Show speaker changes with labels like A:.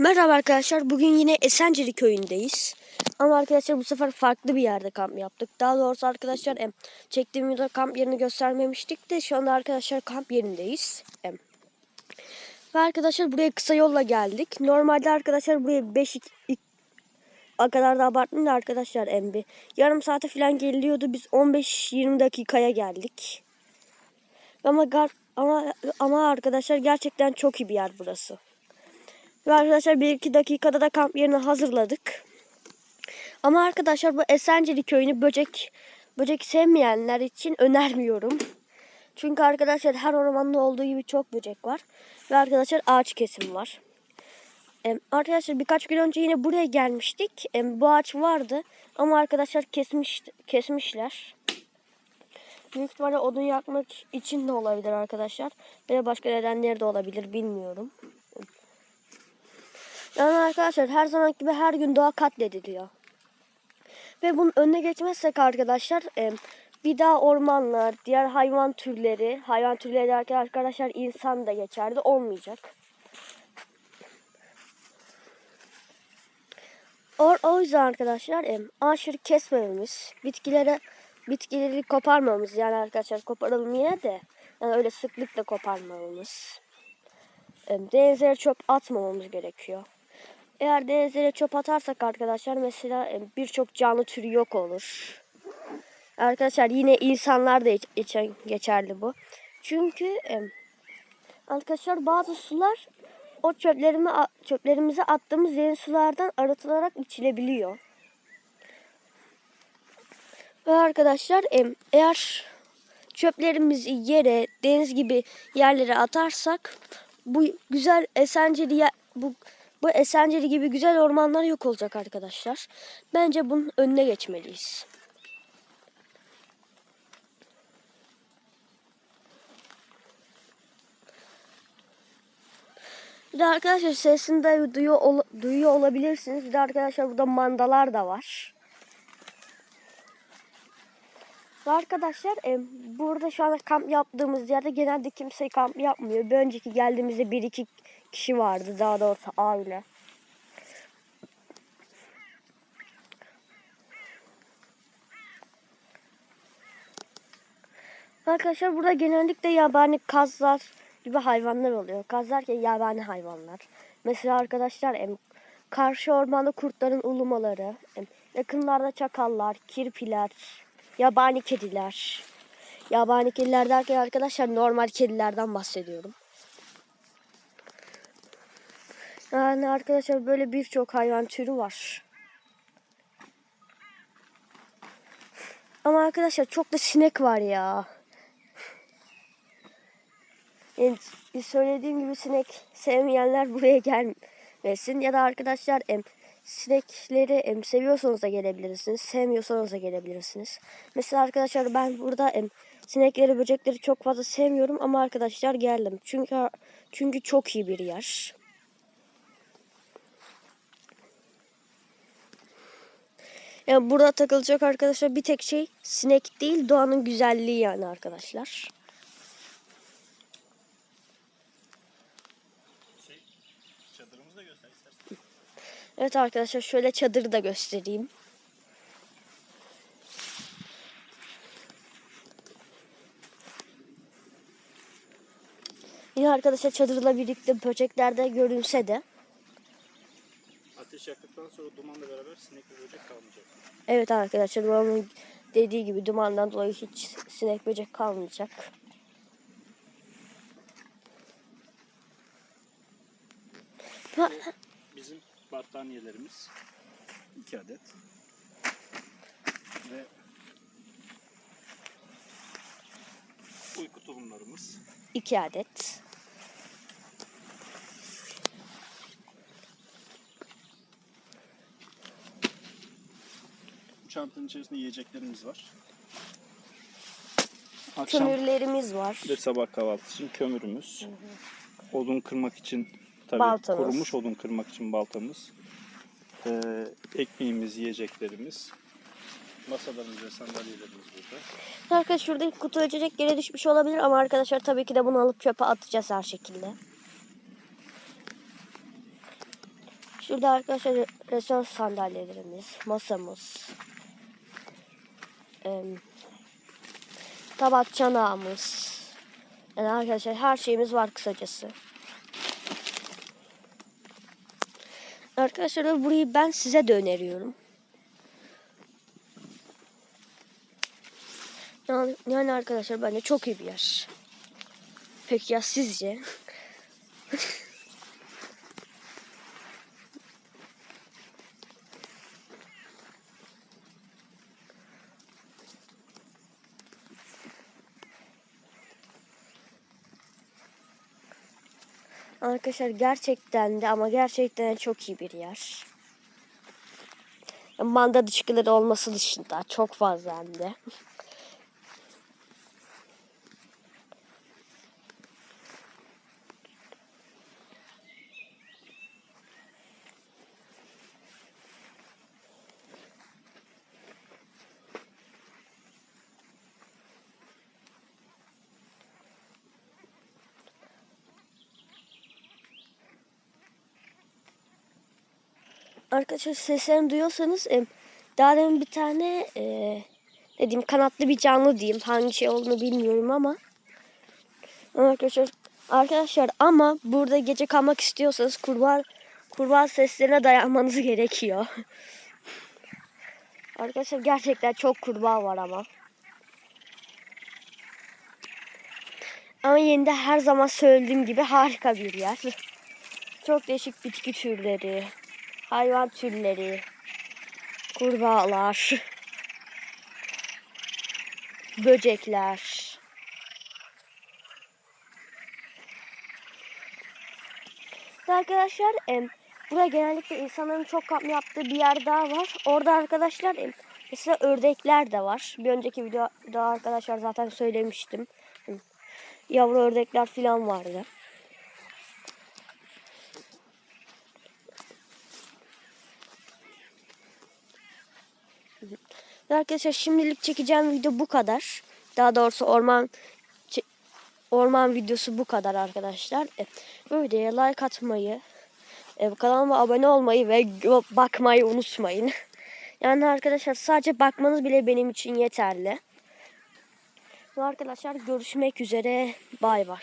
A: Merhaba arkadaşlar. Bugün yine Esenceli köyündeyiz. Ama arkadaşlar bu sefer farklı bir yerde kamp yaptık. Daha doğrusu arkadaşlar em, çektiğim videoda kamp yerini göstermemiştik de şu anda arkadaşlar kamp yerindeyiz. Em. Ve arkadaşlar buraya kısa yolla geldik. Normalde arkadaşlar buraya 5 a kadar da abartmayayım da arkadaşlar em bir yarım saate falan geliyordu. Biz 15-20 dakikaya geldik. Ama gar ama ama arkadaşlar gerçekten çok iyi bir yer burası. Ve arkadaşlar bir iki dakikada da kamp yerini hazırladık. Ama arkadaşlar bu Esenceli köyünü böcek böcek sevmeyenler için önermiyorum. Çünkü arkadaşlar her ormanda olduğu gibi çok böcek var. Ve arkadaşlar ağaç kesimi var. Em, arkadaşlar birkaç gün önce yine buraya gelmiştik. Em, bu ağaç vardı ama arkadaşlar kesmiş kesmişler. Büyük ihtimalle odun yakmak için de olabilir arkadaşlar. Veya başka nedenleri de olabilir bilmiyorum. Yani arkadaşlar her zaman gibi her gün doğa katlediliyor. Ve bunun önüne geçmezsek arkadaşlar e, bir daha ormanlar, diğer hayvan türleri, hayvan türleri derken arkadaşlar insan da geçerli olmayacak. O, o yüzden arkadaşlar e, ağaçları kesmememiz, bitkilere bitkileri koparmamamız yani arkadaşlar koparalım yine de yani öyle sıklıkla koparmamamız. E, çöp atmamamız gerekiyor. Eğer denizlere çöp atarsak arkadaşlar mesela e, birçok canlı türü yok olur. Arkadaşlar yine insanlar da için geçerli bu. Çünkü e, arkadaşlar bazı sular o çöplerimi çöplerimizi attığımız deniz sulardan arıtılarak içilebiliyor. Ve arkadaşlar e, eğer çöplerimizi yere, deniz gibi yerlere atarsak bu güzel esenceli bu bu Esenceli gibi güzel ormanlar yok olacak arkadaşlar. Bence bunun önüne geçmeliyiz. Bir de arkadaşlar sesini de duyuyor, ol, duyuyor olabilirsiniz. Bir de arkadaşlar burada mandalar da var. Arkadaşlar e, burada şu anda kamp yaptığımız yerde genelde kimse kamp yapmıyor. Bir önceki geldiğimizde bir iki kişi vardı daha doğrusu aile. Arkadaşlar burada genellikle yabani kazlar gibi hayvanlar oluyor. Kaz derken yabani hayvanlar. Mesela arkadaşlar em, karşı ormanda kurtların ulumaları, em, yakınlarda çakallar, kirpiler, yabani kediler. Yabani kediler derken arkadaşlar normal kedilerden bahsediyorum. Yani arkadaşlar böyle birçok hayvan türü var. Ama arkadaşlar çok da sinek var ya. Yani söylediğim gibi sinek sevmeyenler buraya gelmesin. Ya da arkadaşlar em, sinekleri em, seviyorsanız da gelebilirsiniz. Sevmiyorsanız da gelebilirsiniz. Mesela arkadaşlar ben burada em, sinekleri, böcekleri çok fazla sevmiyorum ama arkadaşlar geldim. Çünkü çünkü çok iyi bir yer. Yani burada takılacak arkadaşlar bir tek şey sinek değil doğanın güzelliği yani arkadaşlar.
B: Şey, çadırımızı da göster istersen.
A: Evet arkadaşlar şöyle çadırı da göstereyim. Yine arkadaşlar çadırla birlikte böcekler de görünse de.
B: Ateş yaktıktan sonra dumanla beraber sinek ve böcek kalmayacak.
A: Evet arkadaşlar babamın dediği gibi dumandan dolayı hiç sinek böcek kalmayacak. Ha,
B: battaniyelerimiz iki adet. Ve uyku tulumlarımız.
A: iki adet.
B: Bu çantanın içerisinde yiyeceklerimiz var. Akşam
A: Kömürlerimiz var.
B: ve sabah kahvaltısı için kömürümüz. Odun kırmak için tabii
A: Baltamız.
B: kurumuş odun kırmak için baltamız. Ee, ekmeğimiz, yiyeceklerimiz. Masalarımız ve sandalyelerimiz burada.
A: Arkadaşlar şurada kutu açacak yere düşmüş olabilir ama arkadaşlar tabii ki de bunu alıp çöpe atacağız her şekilde. Şurada arkadaşlar restoran sandalyelerimiz, masamız, em, tabak çanağımız. Yani arkadaşlar her şeyimiz var kısacası. Arkadaşlar burayı ben size de öneriyorum. Yani, yani arkadaşlar bence çok iyi bir yer. Peki ya sizce? Arkadaşlar gerçekten de ama gerçekten çok iyi bir yer. Manda dışkıları olması dışında çok fazla hem de. Arkadaşlar seslerini duyuyorsanız em, daha demin bir tane e, ne diyeyim kanatlı bir canlı diyeyim. Hangi şey olduğunu bilmiyorum ama. Arkadaşlar, arkadaşlar ama burada gece kalmak istiyorsanız kurbağa kurbağa seslerine dayanmanız gerekiyor. Arkadaşlar gerçekten çok kurbağa var ama. Ama yine de her zaman söylediğim gibi harika bir yer. Çok değişik bitki türleri, hayvan türleri, kurbağalar, böcekler. Arkadaşlar em, burada genellikle insanların çok kamp yaptığı bir yer daha var. Orada arkadaşlar em, mesela ördekler de var. Bir önceki videoda arkadaşlar zaten söylemiştim. Em, Yavru ördekler falan vardı. Arkadaşlar şimdilik çekeceğim video bu kadar. Daha doğrusu orman orman videosu bu kadar arkadaşlar. E, videoya like atmayı, e, kanalıma abone olmayı ve bakmayı unutmayın. Yani arkadaşlar sadece bakmanız bile benim için yeterli. Arkadaşlar görüşmek üzere. Bay bay.